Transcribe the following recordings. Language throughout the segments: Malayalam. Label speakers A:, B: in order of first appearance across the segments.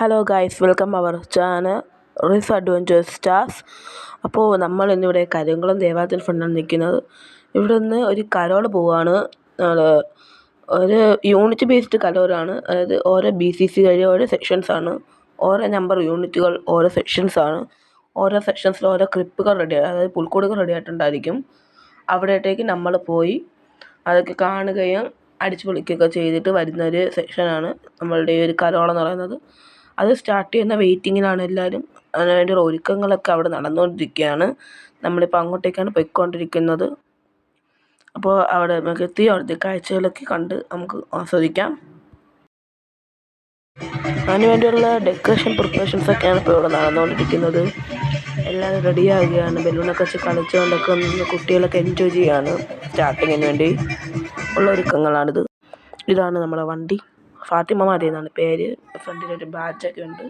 A: Hello guys welcome our channel Riz adventures stars അപ്പോൾ നമ്മൾ ഇന്നിവിടെ കരിങ്കുളം ദേവാലയത്തിൽ ഫ്രണ്ടാണ് നിൽക്കുന്നത്. ഇവിടെ നിന്ന് ഒരു കരോൾ പോവാണ്. ഒരു യൂണിറ്റ് ബേസ്ഡ് കരോളാണ് അതായത് ഓരോ ബി സി സി കഴിയും ഓരോ സെക്ഷൻസ് ആണ്. ഓരോ നമ്പർ യൂണിറ്റുകൾ ഓരോ സെക്ഷൻസ് ആണ്. ഓരോ സെക്ഷൻസിൽ ഓരോ ക്രിപ്പുകൾ റെഡി അതായത് പുൽക്കൂടുകൾ റെഡി ആയിട്ടുണ്ടായിരിക്കും. അവിടത്തേക്ക് നമ്മൾ പോയി അതൊക്കെ കാണുകയും അടിച്ചു പൊളിക്കുകയൊക്കെ ചെയ്തിട്ട് വരുന്ന ഒരു സെക്ഷനാണ് നമ്മളുടെ ഈ ഒരു കരോളം എന്ന് പറയുന്നത്. അത് സ്റ്റാർട്ട് ചെയ്യുന്ന വെയിറ്റിങ്ങിലാണ് എല്ലാവരും അതിനുവേണ്ടിയുള്ള ഒരുക്കങ്ങളൊക്കെ അവിടെ നടന്നുകൊണ്ടിരിക്കുകയാണ്. നമ്മളിപ്പോൾ അങ്ങോട്ടേക്കാണ് പോയിക്കൊണ്ടിരിക്കുന്നത്. അപ്പോൾ അവിടെ എത്തി അവിടുത്തെ കാഴ്ചകളൊക്കെ കണ്ട് നമുക്ക് ആസ്വദിക്കാം. അതിനുവേണ്ടിയുള്ള ഡെക്കറേഷൻ പ്രിപ്പറേഷൻസൊക്കെയാണ് ഇപ്പോൾ ഇവിടെ നടന്നുകൊണ്ടിരിക്കുന്നത്. എല്ലാവരും റെഡിയാകുകയാണ് ബലൂണൊക്കെ വെച്ച് കളിച്ചുകൊണ്ടൊക്കെ ഒന്ന് കുട്ടികളൊക്കെ എൻജോയ് ചെയ്യുകയാണ് സ്റ്റാർട്ടിങ്ങിന് വേണ്ടി ഉള്ള ഒരുക്കങ്ങളാണിത്. ഇതാണ് നമ്മുടെ വണ്ടി. ഫാത്തിമ മതി എന്നാണ് പേര് ഫ്രണ്ടിലൊരു ബാഡ്ജൊക്കെ ഉണ്ട്.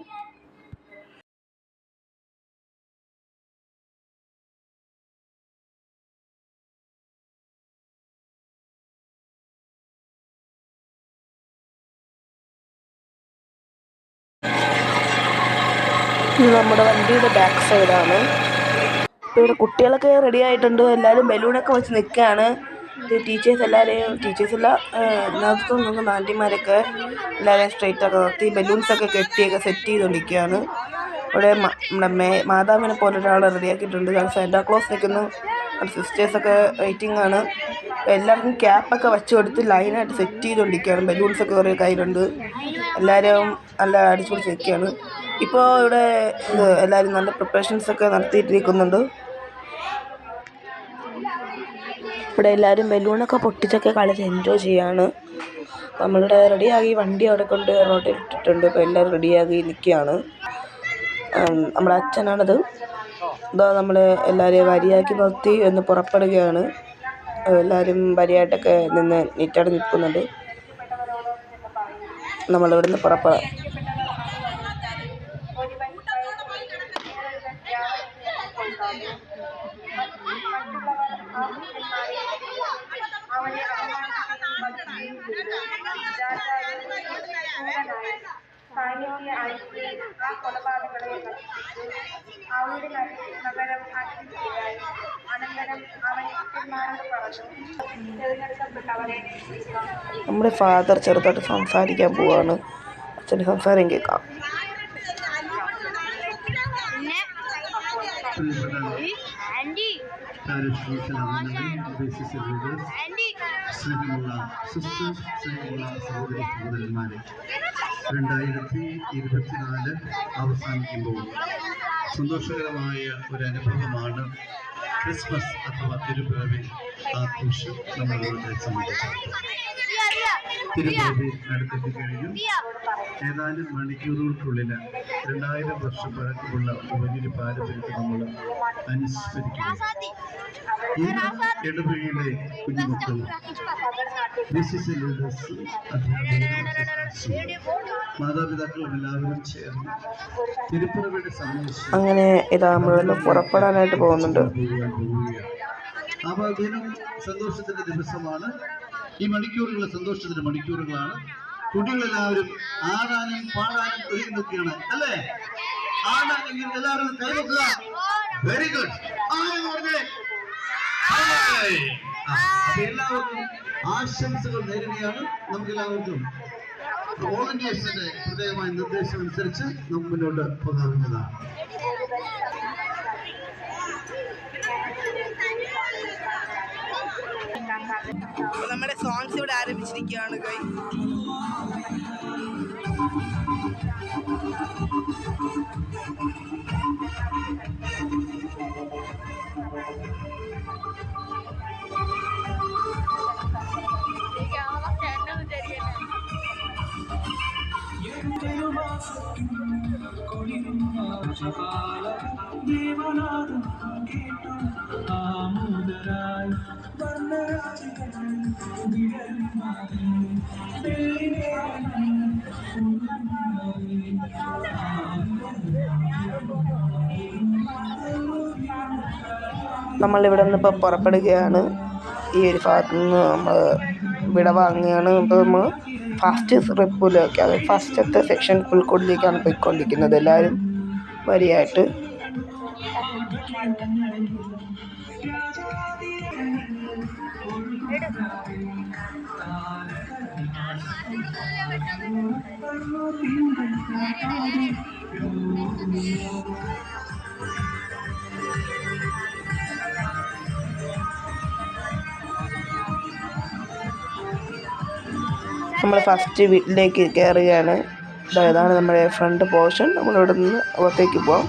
A: നമ്മുടെ വണ്ടിയുടെ ബാക്ക് സൈഡാണ് ഇവിടെ കുട്ടികളൊക്കെ റെഡി ആയിട്ടുണ്ട്. എല്ലാവരും ബലൂണൊക്കെ വെച്ച് നിൽക്കുകയാണ് ടീച്ചേഴ്സ് എല്ലാവരെയും ടീച്ചേഴ്സ് അല്ല നേതൃത്വം നൽകുന്ന ആന്റിമാരൊക്കെ എല്ലാവരെയും സ്ട്രെയിറ്റൊക്കെ നിർത്തി ബലൂൺസൊക്കെ കെട്ടിയൊക്കെ സെറ്റ് ചെയ്തുകൊണ്ടിരിക്കുകയാണ് ഇവിടെ നമ്മുടെ മേ മാതാവിനെ പോലെ ഒരാൾ റെഡിയാക്കിയിട്ടുണ്ട് കാരണം സാന്റാക്ലോസ് നിൽക്കുന്നു. സിസ്റ്റേഴ്സൊക്കെ വെയിറ്റിംഗ് ആണ്. എല്ലാവർക്കും ക്യാപ്പൊക്കെ വെച്ച് കൊടുത്ത് ലൈനായിട്ട് സെറ്റ് ചെയ്തുകൊണ്ടിരിക്കുകയാണ് ബലൂൺസൊക്കെ കുറേ കയ്യിലുണ്ട്. എല്ലാവരും നല്ല അടിച്ചു പൊളിച്ച് നിൽക്കുകയാണ്. ഇപ്പോൾ ഇവിടെ എല്ലാവരും നല്ല പ്രിപ്പറേഷൻസൊക്കെ നടത്തിയിട്ടിരിക്കുന്നുണ്ട് ഇവിടെ എല്ലാവരും ബലൂണൊക്കെ പൊട്ടിച്ചൊക്കെ കളിച്ച് എൻജോയ് ചെയ്യാണ്. നമ്മളുടെ റെഡിയാക്കി വണ്ടി അവിടെ കൊണ്ട് റോട്ടിൽ ഇട്ടിട്ടുണ്ട്. ഇപ്പോൾ എല്ലാവരും റെഡിയാക്കി നിൽക്കുകയാണ്. നമ്മുടെ അച്ഛനാണത്. ഇതാ നമ്മൾ എല്ലാവരെയും വരിയാക്കി നിർത്തി എന്ന് പുറപ്പെടുകയാണ്. എല്ലാവരും വരിയായിട്ടൊക്കെ നിന്ന് നീറ്റായിട്ട് നിൽക്കുന്നുണ്ട്. നമ്മളിവിടുന്ന് പുറപ്പെടാം
B: സാന്നിധ്യ അയച്ച് ആ കൊലപാതകളെ നശിപ്പിച്ച് അവരുടെ നഗരം അഗ്നിക്കിരയായി അനന്തരം അവൻ ശിഷ്യന്മാരോട് പറഞ്ഞു. തിരഞ്ഞെടുക്കപ്പെട്ടവരെ
A: നമ്മുടെ ഫാദർ ചെറുതായിട്ട് സംസാരിക്കാൻ പോവാണ്. അച്ഛന്റെ സംസാരം കേൾക്കാം.
C: സ്നേഹമുള്ള സിസ്റ്റേഴ്സ് സ്നേഹമുള്ള സഹോദരി സഹോദരന്മാരെ. രണ്ടായിരത്തി ഇരുപത്തിനാല് അവസാനിക്കുമ്പോൾ സന്തോഷകരമായ ഒരു അനുഭവമാണ് ക്രിസ്മസ് അഥവാ തിരുപ്പിറവി ആഘോഷം നമ്മളിവിടെ സംബന്ധിച്ചിടത്തോളം തിരുപ്പിറവി അടുത്തെത്തി കഴിഞ്ഞു. ഏതാനും മണിക്കൂറുകൾക്കുള്ളിൽ രണ്ടായിരം വർഷം പഴക്കമുള്ള വലിയൊരു പാരമ്പര്യത്തെ നമ്മൾ അനുസ്മരിക്കുന്നു. ഇന്ന് ഇടവകയിലെ കുഞ്ഞുമക്കൾ സന്ദേശം
A: അങ്ങനെ ഇതാ നമ്മളിന്ന് പുറപ്പെടാനായിട്ട് പോകുന്നുണ്ട്.
C: അപ്പോൾ ദിനം സന്തോഷത്തിന്റെ ദിവസമാണ്. ഈ മണിക്കൂറുകൾ സന്തോഷത്തിന്റെ മണിക്കൂറുകളാണ്. കുട്ടികളെല്ലാവരും ആടാനും പാടാനും ഒരുങ്ങി നിൽക്കുകയാണ് അല്ലേ? ആടാനെങ്കിൽ എല്ലാവരും കൈവക്കുക വെരി ഗുഡ് പറഞ്ഞേ? ഹായ്. ആ, അപ്പൊ എല്ലാവർക്കും ആശംസകൾ നേരുകയാണ്. നമുക്ക് എല്ലാവർക്കും വോളണ്ടിയേഴ്സിന്റെ ഹൃദയമായ നിർദ്ദേശം അനുസരിച്ച് നമുക്ക് മുന്നോട്ട് പോകാവുന്നതാണ്.
A: നമ്മുടെ സോങ്സ് ഇവിടെ ആരംഭിച്ചിരിക്കുകയാണ് കൈ. നമ്മളിവിടെ നിന്ന് ഇപ്പോൾ പുറപ്പെടുകയാണ്. ഈ ഒരു ഭാഗത്തു നിന്ന് നമ്മൾ വിട വാങ്ങുകയാണ്. ഇപ്പോൾ നമ്മൾ ഫസ്റ്റ് റിപ്പൂലൊക്കെ അതായത് ഫസ്റ്റത്തെ സെക്ഷൻ പുൽക്കൂടിലേക്കാണ് പോയിക്കൊണ്ടിരിക്കുന്നത്. എല്ലാവരും വരിയായിട്ട്. നമ്മൾ ഫസ്റ്റ് വീട്ടിലേക്ക് കയറുകയാണ് ഇതാണ് നമ്മുടെ ഫ്രണ്ട് പോർഷൻ നമ്മളിവിടെ നിന്ന് അകത്തേക്ക് പോകാം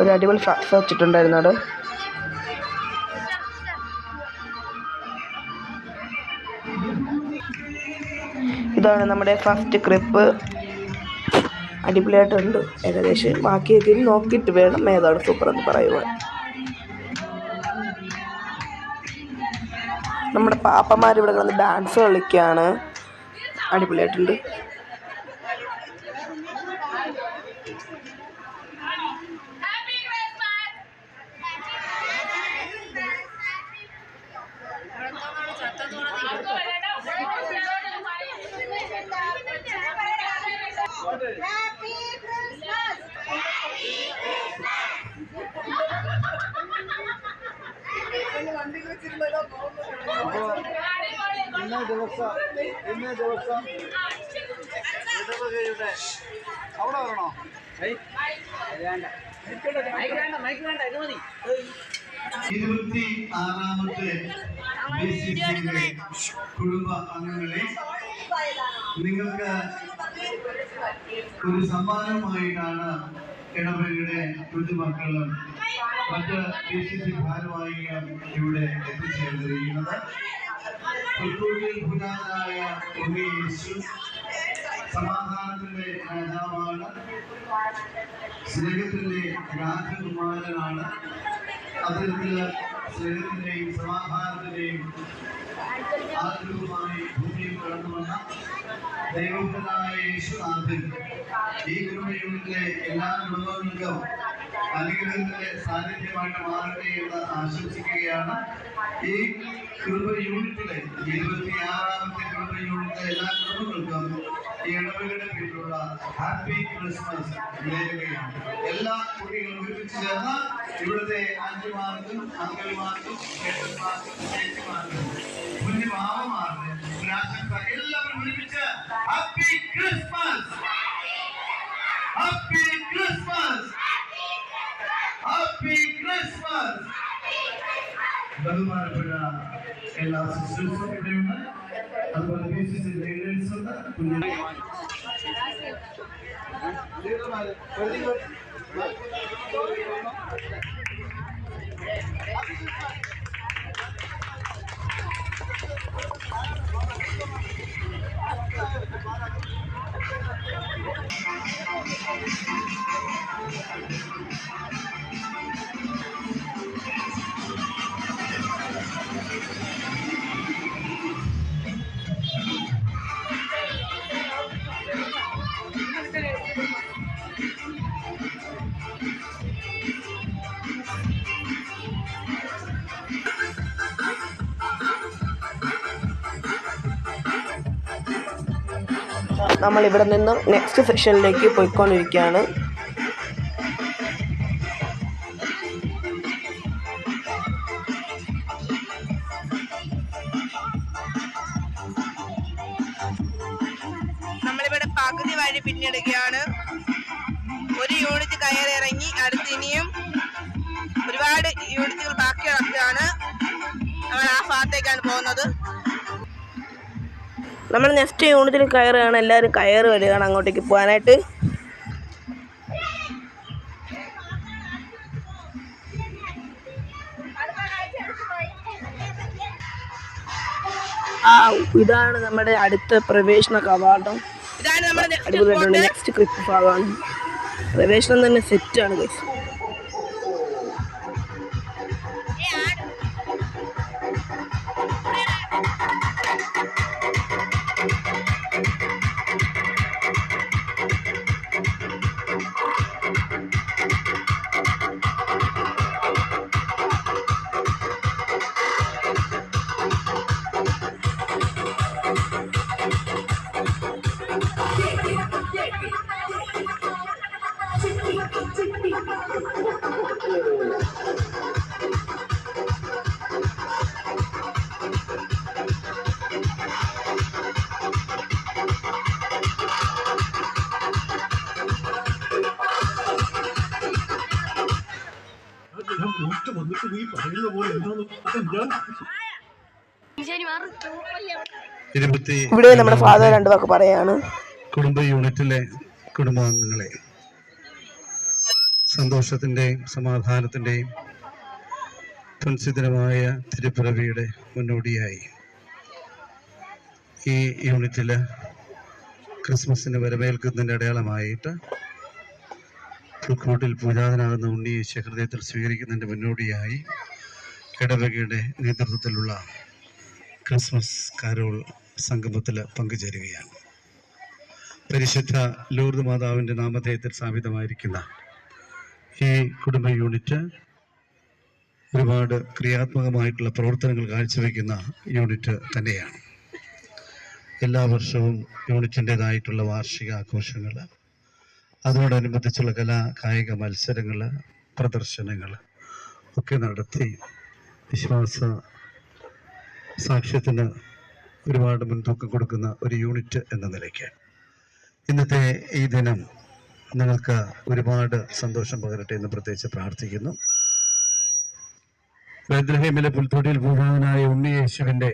A: ഒരു അടിപൊളി ഫ്രാക്സ് വെച്ചിട്ടുണ്ടായിരുന്നു അവിടെ. ഇതാണ് നമ്മുടെ ഫസ്റ്റ് ക്രിപ്പ് അടിപൊളിയായിട്ടുണ്ട്. ഏകദേശം ബാക്കിയൊക്കെ നോക്കിയിട്ട് വേണം. ഏതാണ് സൂപ്പർ എന്ന് പറയുവാൻ. നമ്മുടെ പാപ്പന്മാർ ഇവിടെ കിടന്ന് ഡാൻസ് കളിക്കുകയാണ് അടിപൊളിയായിട്ടുണ്ട്
D: Happy Christmas!
C: ഇന്നേ ദിവസം ഇന്നേ ദിവസം ഇടവകയുടെ അവിടെ വരണോ? ഇരുപത്തി ആറാമത്തെ BCCയുടെ കുടുംബ അംഗങ്ങളെ നിങ്ങൾക്ക് ഒരു സമ്മാനമായിട്ടാണ് ഇടവകയുടെ കുഞ്ഞുമക്കളും മറ്റ് ബിസിസി സി ഭാരവാഹികളും ഇവിടെ എത്തിച്ചേർന്നിരിക്കുന്നത്. പുത്തൂരിൽ ഭുജാനായ യേശു സമാധാനത്തിന്റെ രാജാവാണ് സ്നേഹത്തിന്റെ രാജകുമാരനാണ്. അദ്ദേഹത്തിന് സ്നേഹത്തിന്റെയും സമാധാനത്തിന്റെയും ആത്മീയമായി ഭൂമിയിൽ കടന്നു ദൈവത്തിനായ യേശുനാഥൻ ഈ കുടുംബയൂണിറ്റിലെ എല്ലാ കുടുംബങ്ങൾക്കും അനുഗ്രഹത്തിന്റെ സാന്നിധ്യമായിട്ട് മാറട്ടെ എന്ന് ആശംസിക്കുകയാണ്. ഈ കുടുംബ യൂണിറ്റിലെ ഇരുപത്തിയാറാമത്തെ കുടുംബ യൂണിറ്റിലെ എല്ലാ കുടുംബങ്ങൾക്കും ഈ ഇടവകയുടെ പേരിലുള്ള ഹാപ്പി ക്രിസ്മസ് നേരുകയാണ്. എല്ലാ കുട്ടികളും ഒരുമിച്ച് ചേർന്ന് ഇവിടുത്തെ ആന്റിമാർക്കും അങ്കിൾമാർക്കും ചേട്ടന്മാർക്കും ചേച്ചിമാർക്കും കുഞ്ഞു മാമമാർക്ക് ഒരു ആശംസ എല്ലാവരും ഒരുമിച്ച് happy Christmas happy Christmas happy Christmas ബഹുമാനപ്പെട്ട എല്ലാ സിസ്റ്റേഴ്സും
A: നമ്മൾ ഇവിടെ നിന്നും നെക്സ്റ്റ് സെഷനിലേക്ക് പോയിക്കൊണ്ടിരിക്കുകയാണ്. നെക്സ്റ്റ് യൂണിറ്റിൽ കയറുകയാണ്. എല്ലാവരും കയറി വരികയാണ് അങ്ങോട്ടേക്ക് പോകാനായിട്ട്. ആ ഇതാണ് നമ്മുടെ അടുത്ത പ്രവേശന കവാടം. അടിപൊളിയായിട്ടുണ്ട്. നെക്സ്റ്റ് ക്രിപ്പ് ഭാഗമാണ്. പ്രവേശനം തന്നെ സെറ്റാണ് ഗൈസ്
E: ഇവിടെ നമ്മുടെ ഫാദർ രണ്ടു വാക്ക് പറയാണ്.
C: കുടുംബ യൂണിറ്റിലെ കുടുംബാംഗങ്ങളെ. സന്തോഷത്തിന്റെയും സമാധാനത്തിന്റെയും തുൻസിതമായ തിരുപ്പിറവിയുടെ മുന്നോടിയായി ഈ യൂണിറ്റിൽ ക്രിസ്മസിന് വരവേൽക്കുന്നതിന്റെ അടയാളമായിട്ട് പുൽക്കൂട്ടിൽ പൂജാതനാകുന്ന ഉണ്ണി യേശു ഹൃദയത്തിൽ സ്വീകരിക്കുന്നതിന്റെ മുന്നോടിയായി ഇടവകയുടെ നേതൃത്വത്തിലുള്ള ക്രിസ്മസ് കാരോൾ സംഗമത്തിൽ പങ്കുചേരുകയാണ്. പരിശുദ്ധ ലൂർദ് മാതാവിന്റെ നാമധേയത്തിൽ സ്ഥാപിതമായിരിക്കുന്ന ഈ കുടുംബ യൂണിറ്റ് ഒരുപാട് ക്രിയാത്മകമായിട്ടുള്ള പ്രവർത്തനങ്ങൾ കാഴ്ചവെക്കുന്ന യൂണിറ്റ് തന്നെയാണ്. എല്ലാ വർഷവും യൂണിറ്റിന്റെതായിട്ടുള്ള വാർഷിക ആഘോഷങ്ങൾ അതിനോടനുബന്ധിച്ചുള്ള കലാ കായിക മത്സരങ്ങൾ പ്രദർശനങ്ങൾ ഒക്കെ നടത്തി വിശ്വാസ സാക്ഷ്യത്തിന് ഒരുപാട് മുൻതൂക്കം കൊടുക്കുന്ന ഒരു യൂണിറ്റ് എന്ന നിലയ്ക്ക് ഇന്നത്തെ ഈ ദിനം നിങ്ങൾക്ക് ഒരുപാട് സന്തോഷം പകരട്ടെ എന്ന് പ്രത്യേകിച്ച് പ്രാർത്ഥിക്കുന്നു. ബദ്രഹേമിലെ പുൽത്തൊടിയിൽ പൂജാതനായ ഉണ്ണി യേശുവിന്റെ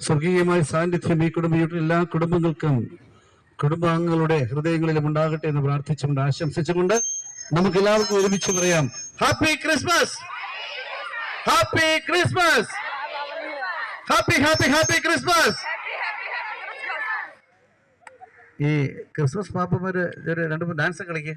C: സ്വർഗീയമായ സാന്നിധ്യം ഈ കുടുംബ യൂണിറ്റിൽ എല്ലാ കുടുംബങ്ങൾക്കും കുടുംബാംഗങ്ങളുടെ ഹൃദയങ്ങളിലും ഉണ്ടാകട്ടെ എന്ന് പ്രാർത്ഥിച്ചുകൊണ്ട് ആശംസിച്ചുകൊണ്ട് നമുക്ക് എല്ലാവർക്കും ഒരുമിച്ച് പറയാം. Happy Christmas happy Christmas happy happy happy Christmas ഈ ക്രിസ്മസ് പാപ്പമാര് ഒരു രണ്ട് മൂന്ന് ഡാൻസ് കളിക്കുക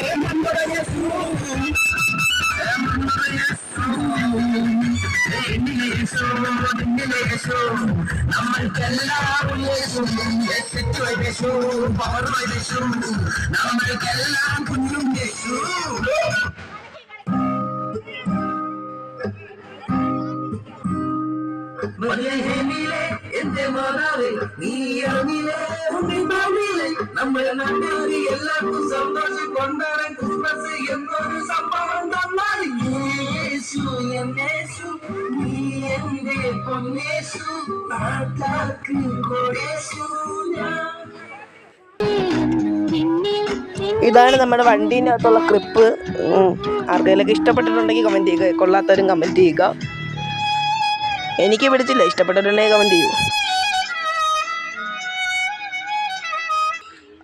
C: സന്തോഷി പുള്ളി പാട്ട്
F: മലഹേമിലെ എന്റെ മാതാവേ നീ ഇറങ്ങിലെ ഉണ്ണിമാവിലെ നമ്മുടെ നാട്ടുകാരി എല്ലാവർക്കും സന്തോഷം കൊണ്ടാടാൻ
E: ഇതാണ് നമ്മുടെ വണ്ടീന്റെ അകത്തുള്ള ക്ലിപ്പ് ആർക്കെങ്കിലൊക്കെ ഇഷ്ടപ്പെട്ടിട്ടുണ്ടെങ്കിൽ കമന്റ് ചെയ്യുക. കൊള്ളാത്തവരും കമന്റ് ചെയ്യുക. എനിക്ക് പിടിച്ചില്ല. ഇഷ്ടപ്പെട്ടിട്ടുണ്ടെങ്കിൽ കമന്റ് ചെയ്യൂ.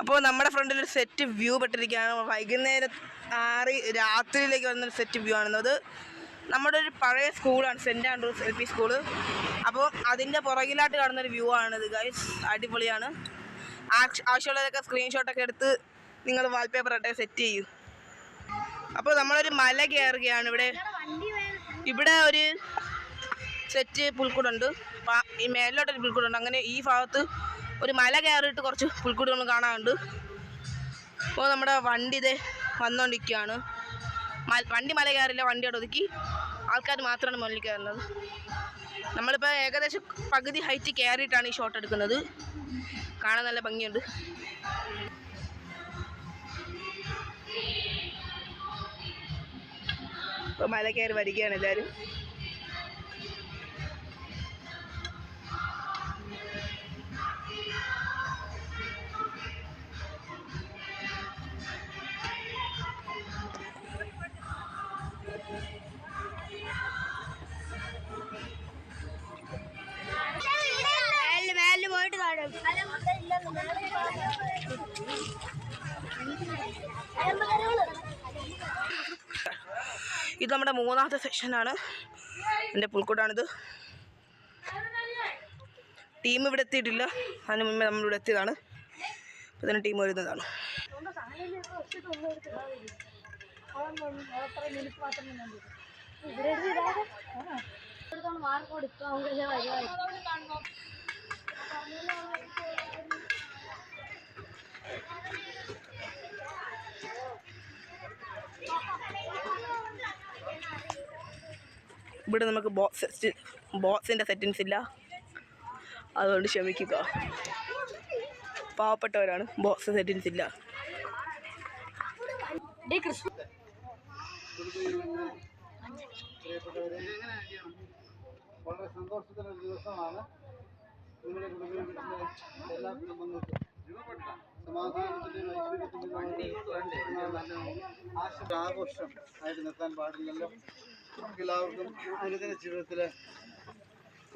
E: അപ്പോൾ നമ്മുടെ ഫ്രണ്ടിൽ ഒരു സെറ്റ് വ്യൂ പെട്ടിരിക്കുകയാണ്. വൈകുന്നേരം ആറ് രാത്രിയിലേക്ക് വന്നൊരു സെറ്റ് വ്യൂ ആണെന്നത്. നമ്മുടെ ഒരു പഴയ സ്കൂളാണ് saint Andrews L P school. അപ്പോൾ അതിന്റെ പുറകിലായിട്ട് കാണുന്നൊരു വ്യൂ ആണിത് ഗൈസ് അടിപൊളിയാണ്. ആവശ്യ- ആവശ്യമുള്ളതൊക്കെ സ്ക്രീൻഷോട്ടൊക്കെ എടുത്ത് നിങ്ങൾ വാൾപേപ്പർ ആയിട്ട് സെറ്റ് ചെയ്യൂ. അപ്പോൾ നമ്മളൊരു മല കയറുകയാണ് ഇവിടെ. ഇവിടെ ഒരു സെറ്റ് പുൽക്കൂടുണ്ട്. ഈ മേലോട്ടൊരു പുൽക്കൂടുണ്ട്. അങ്ങനെ ഈ ഭാഗത്ത് ഒരു മല കയറിയിട്ട് കുറച്ച് പുൽക്കൂടുകൾ കാണാനുണ്ട്. അപ്പോൾ നമ്മുടെ വണ്ടി ഇതേ വന്നുകൊണ്ടിരിക്കുകയാണ് വണ്ടി മല കയറില്ല വണ്ടി അവിടെ ഒതുക്കി. ആൾക്കാർ മാത്രമാണ് മുന്നിൽ കയറുന്നത് നമ്മളിപ്പോൾ ഏകദേശം പകുതി ഹൈറ്റ് കയറിയിട്ടാണ് ഈ ഷോട്ട് എടുക്കുന്നത്. കാണാൻ നല്ല ഭംഗിയുണ്ട്. ഇപ്പോൾ മല കയറി വരികയാണ് എല്ലാവരും ഇത് നമ്മുടെ മൂന്നാമത്തെ സെക്ഷനാണ് എന്റെ പുൽക്കൂട്ടാണിത് ടീം ഇവിടെ എത്തിയിട്ടില്ല. അതിന് മുമ്പേ നമ്മൾ ഇവിടെ എത്തിയതാണ്. ഇപ്പം ഇതിന് ടീം വരുന്നതാണ്. ഇവിടെ നമുക്ക് ബോക്സ് ബോക്സിന്റെ സെറ്റിങ്സ് ഇല്ല. അതുകൊണ്ട് ക്ഷമിക്കുക. പാവപ്പെട്ടവരാണ്. ബോക്സ് സെറ്റിങ്സ് ഇല്ല.
G: വളരെ സന്തോഷത്തിന്റെ ദിവസമാണ്. നിങ്ങളുടെ കുടുംബം എല്ലാ കുടുംബങ്ങൾക്കും ആഘോഷം ആയിട്ട് നിർത്താൻ പാടില്ലല്ലോ. നമുക്ക് എല്ലാവർക്കും അനുദിന ജീവിതത്തിൽ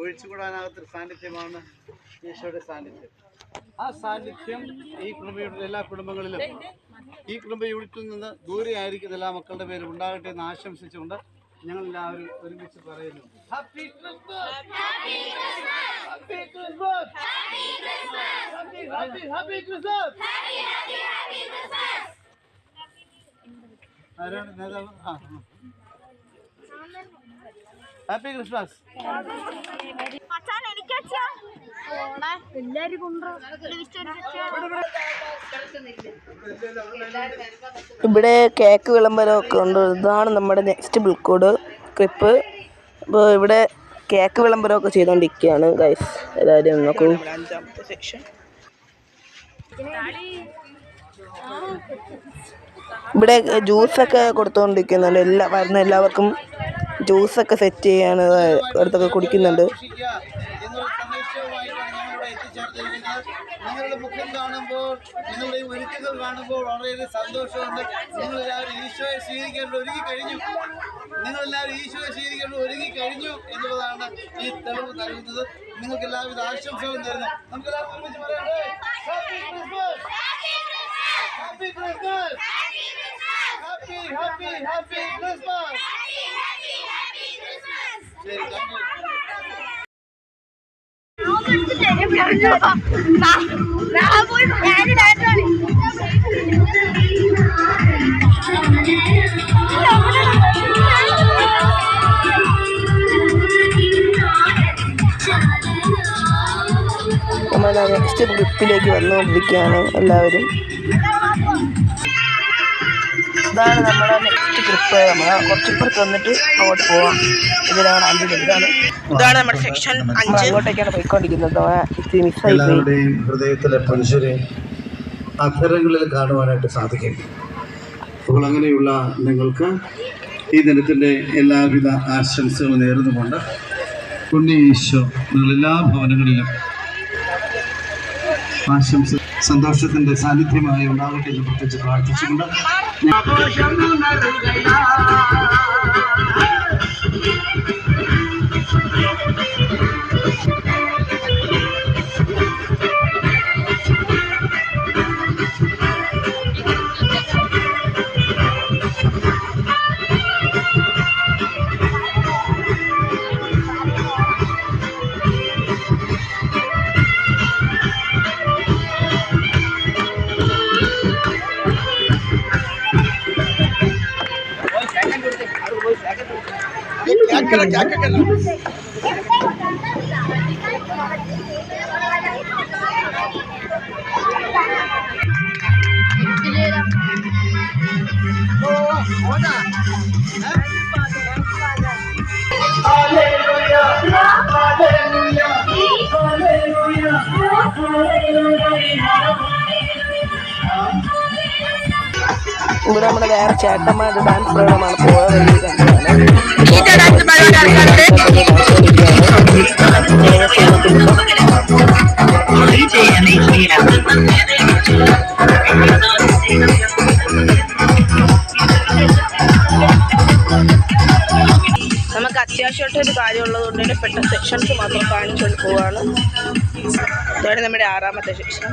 G: ഒഴിച്ചുകൂടാനാകാത്തൊരു സാന്നിധ്യമാണ് ഈശോയുടെ സാന്നിധ്യം. ആ സാന്നിധ്യം ഈ കുടുംബയുടെ എല്ലാ കുടുംബങ്ങളിലും. ഈ കുടുംബ യൂണിറ്റിൽ നിന്ന് ദൂരെയായിരിക്കുന്ന എല്ലാ മക്കളുടെ പേരും ഉണ്ടാകട്ടെ എന്ന് ആശംസിച്ചുകൊണ്ട് ഞങ്ങൾ എല്ലാവരും ഒരുമിച്ച് പറയുന്നു. Happy Christmas happy Christmas happy happy happy Christmas ആരാണ് നേതാവ്? ആ ഹാപ്പി ക്രിസ്മസ്
D: എല്ലാരും എല്ലാരും
A: ഇവിടെ കേക്ക് വിളംബരമൊക്കെ ഉണ്ട്. ഇതാണ് നമ്മുടെ നെക്സ്റ്റ് ബിൽക്കോഡ് ക്ലിപ്പ് അപ്പോൾ ഇവിടെ കേക്ക് വിളംബരമൊക്കെ ചെയ്തുകൊണ്ടിരിക്കുകയാണ് ഗൈസ് എല്ലാവരും നോക്കൂ. ഇവിടെ ജ്യൂസൊക്കെ കൊടുത്തുകൊണ്ടിരിക്കുന്നുണ്ട് എല്ലാ വരുന്ന എല്ലാവർക്കും ജ്യൂസൊക്കെ സെറ്റ് ചെയ്യാണ് അടുത്തൊക്കെ കുടിക്കുന്നുണ്ട്.
G: കാണുമ്പോൾ നിങ്ങളുടെ ഈ ഒരുക്കങ്ങൾ കാണുമ്പോൾ വളരെയധികം സന്തോഷമുണ്ട്. നിങ്ങളെല്ലാവരും ഈശോയെ സ്വീകരിക്കേണ്ട ഒരുങ്ങി കഴിഞ്ഞു. നിങ്ങളെല്ലാവരും ഈശോയെ സ്വീകരിക്കേണ്ട ഒരുങ്ങി കഴിഞ്ഞു എന്നുള്ളതാണ് ഈ തെളിവ് നൽകുന്നത്. നിങ്ങൾക്ക് എല്ലാവിധ ആശംസകളും തരുന്നു. നമുക്ക് എല്ലാവർക്കും ഒരുമിച്ച് പറയണ്ടേ happy Christmas happy Christmas happy happy happy Christmas ശരി താങ്ക്
A: നമ്മൾ നെക്സ്റ്റ് ട്രിപ്പിലേക്ക് വന്നുകൊണ്ടിരിക്കുകയാണ് എല്ലാവരും. ഇതാണ് നമ്മുടെ ഗ്രിപ്പ് നമ്മൾ കുറച്ചിപ്പുറത്ത് വന്നിട്ട് അങ്ങോട്ട് പോവാം. ഇതിലാണ് അഞ്ച് ഇതാണ്
E: ഇതാണ് നമ്മുടെ സെക്ഷൻ അഞ്ച്.
A: അങ്ങോട്ടേക്കാണ് പോയിക്കൊണ്ടിരിക്കുന്നത്.
G: എല്ലാവരുടെയും ഹൃദയത്തിലെ മനുഷ്യരെ അക്ഷരങ്ങളിൽ കാണുവാനായിട്ട് സാധിക്കും. അപ്പോൾ അങ്ങനെയുള്ള നിങ്ങൾക്ക് ഈ ദിനത്തിന്റെ എല്ലാവിധ ആശംസകളും നേർന്നുകൊണ്ട് പുണ്യ ഈശോ നിങ്ങൾ എല്ലാ ഭവനങ്ങളിലും ആശംസ സന്തോഷത്തിന്റെ സാന്നിധ്യമായി ഉണ്ടാകട്ടെ എന്ന് പ്രത്യേകിച്ച് പ്രാർത്ഥിച്ചുകൊണ്ട്
A: ഇവിടെ നമ്മുടെ വേറെ ചേട്ടന്മാരുടെ ഡാൻസ് പ്രോഗ്രാമാണ് പോയ വഴി കണ്ടതാണ്
E: നമുക്ക് അത്യാവശ്യമായിട്ട് ഒരു കാര്യം ഉള്ളതുകൊണ്ട് തന്നെ പെട്ട സെക്ഷൻസ് മാത്രം കാണിച്ചുകൊണ്ട് പോവാണ്. ഇതാണ് നമ്മുടെ ആറാമത്തെ സെക്ഷൻ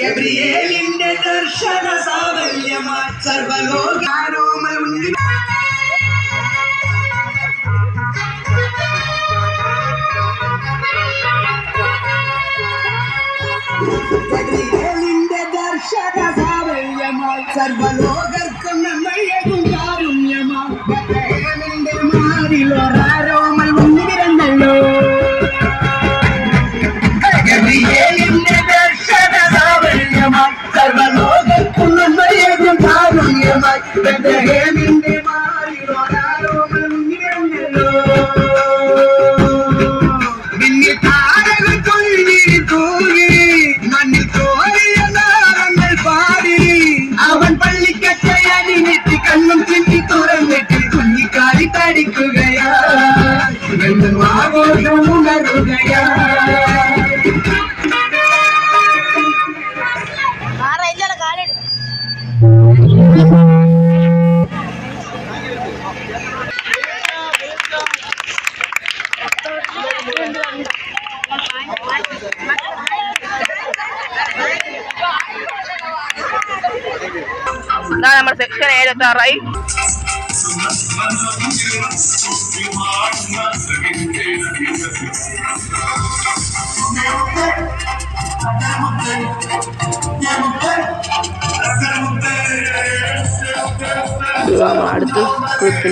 H: ഗബ്രിയേലിന്റെ ദർശന സാവല്യമായി സർവലോകാരോമൽ ഉണ്ണി ഗബ്രിയേലിന്റെ ദർശന സാവല്യമായി സർവലോകർക്കും
A: Thank you.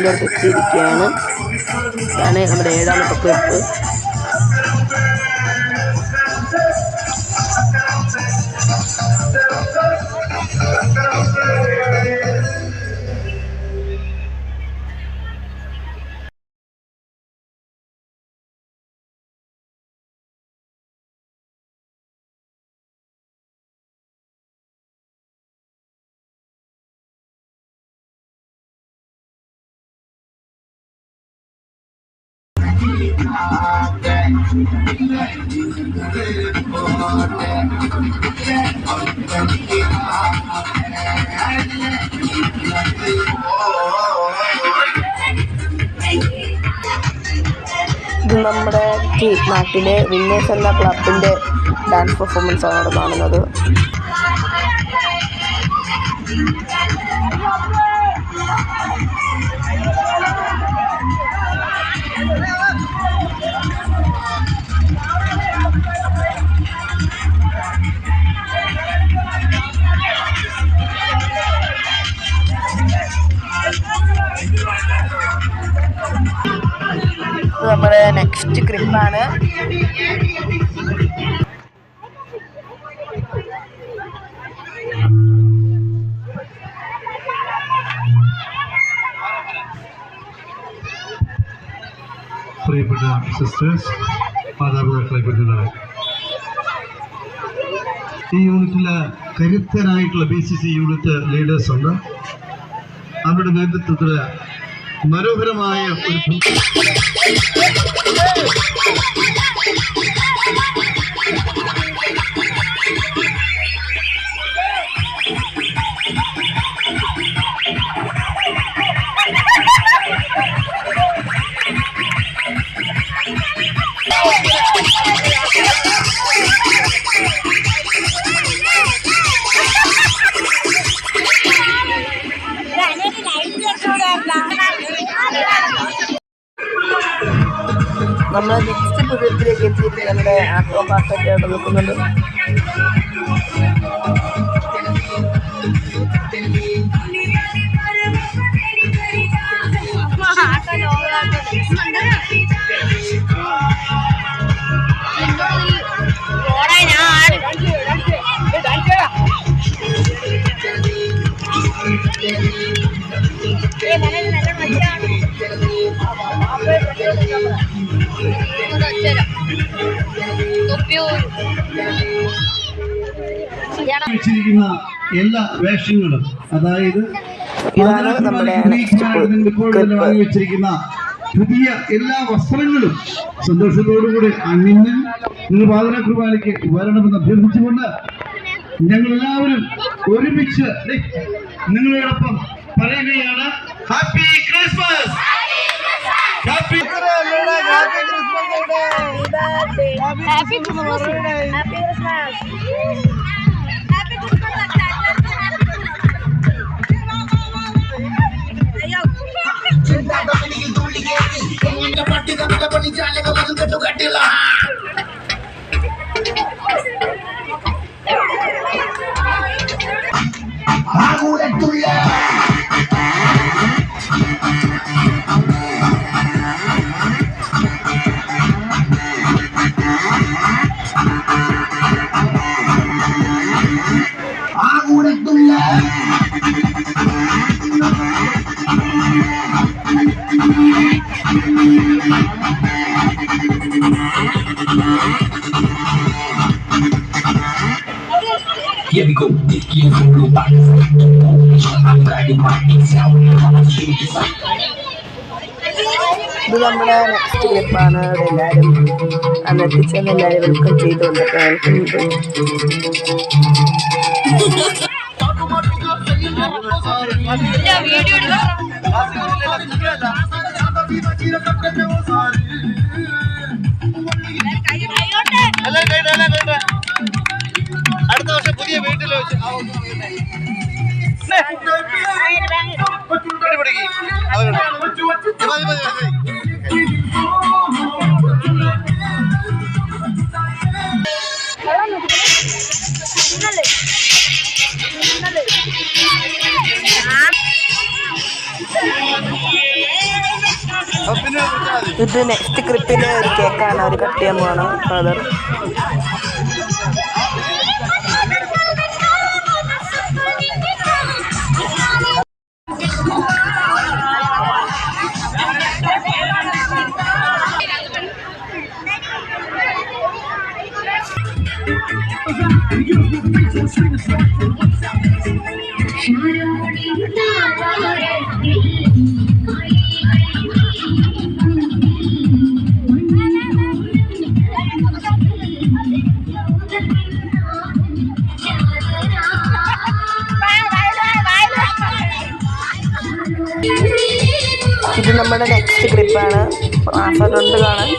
A: അടുത്ത് എത്തിയിരിക്കുകയാണ് ഇതാണ് നമ്മുടെ ഏഴാമത്തെ ക്ലിപ്പ് നമ്മുടെ ഈ നാട്ടിലെ വിന്നേഴ്സ് എന്ന ക്ലബിന്റെ ഡാൻസ് പെർഫോമൻസ് ആണ് കാണുന്നത് നെക്സ്റ്റ്
C: പ്രിയപ്പെട്ട സിസ്റ്റേഴ്സ് മാതാപിതാക്കളെ കുഞ്ഞുങ്ങളെ ഈ യൂണിറ്റിൽ കരുത്തരായിട്ടുള്ള B C C unit leaders ഉണ്ട്. അവരുടെ നേതൃത്വത്തിൽ മനോഹരമായ ഒരു വെച്ചിരിക്കുന്ന എല്ലാ വേഷങ്ങളും അതായത് വാങ്ങി വെച്ചിരിക്കുന്ന പുതിയ എല്ലാ വസ്ത്രങ്ങളും സന്തോഷത്തോടുകൂടി അണിഞ്ഞ് നിങ്ങൾ വാദന കുർബാനയ്ക്ക് വരണമെന്ന് അഭ്യർത്ഥിച്ചുകൊണ്ട് ഞങ്ങൾ എല്ലാവരും ഒരുമിച്ച് നിങ്ങളോടൊപ്പം പറയുകയാണ്. Happy Christmas happy
D: happy Christmas happy Christmas
H: ആകൂടത്തുള്ള ആകൂടത്തുള്ള
F: go, here from go back. I'm riding my sound.
A: ഇത് നമ്മുടെ നെക്സ്റ്റ് ക്ലിപ്പാണ് എല്ലാവരും അന്ന് എത്തിച്ചെന്ന് എല്ലാവരും വെൽക്കം ചെയ്തുകൊണ്ടൊക്കെ വെൽക്കം
C: അടുത്ത വർഷം പുതിയ വീട്ടിൽ
A: ഇത് നെക്സ്റ്റ് ക്രിപ്പിലെ ഒരു കേക്കാണ് അവർ കട്ട് ചെയ്യാൻ പോകണം ഫാദർ ഇത് നമ്മുടെ നെക്സ്റ്റ് ക്രിപ്പാണ് ആഫറുണ്ട് കാണാൻ.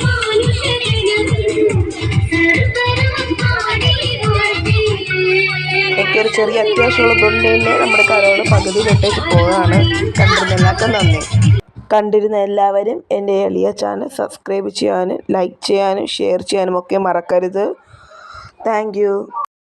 A: ഒരു ചെറിയ അത്യാവശ്യമുള്ളതുകൊണ്ട് തന്നെ നമ്മുടെ കരോട് പകുതി തൊട്ടേക്ക് കണ്ടിരുന്ന എല്ലാവർക്കും നന്ദി. കണ്ടിരുന്ന എല്ലാവരും എന്റെ എളിയ ചാനൽ സബ്സ്ക്രൈബ് ചെയ്യാനും ലൈക്ക് ചെയ്യാനും ഷെയർ ചെയ്യാനും ഒക്കെ മറക്കരുത്. താങ്ക്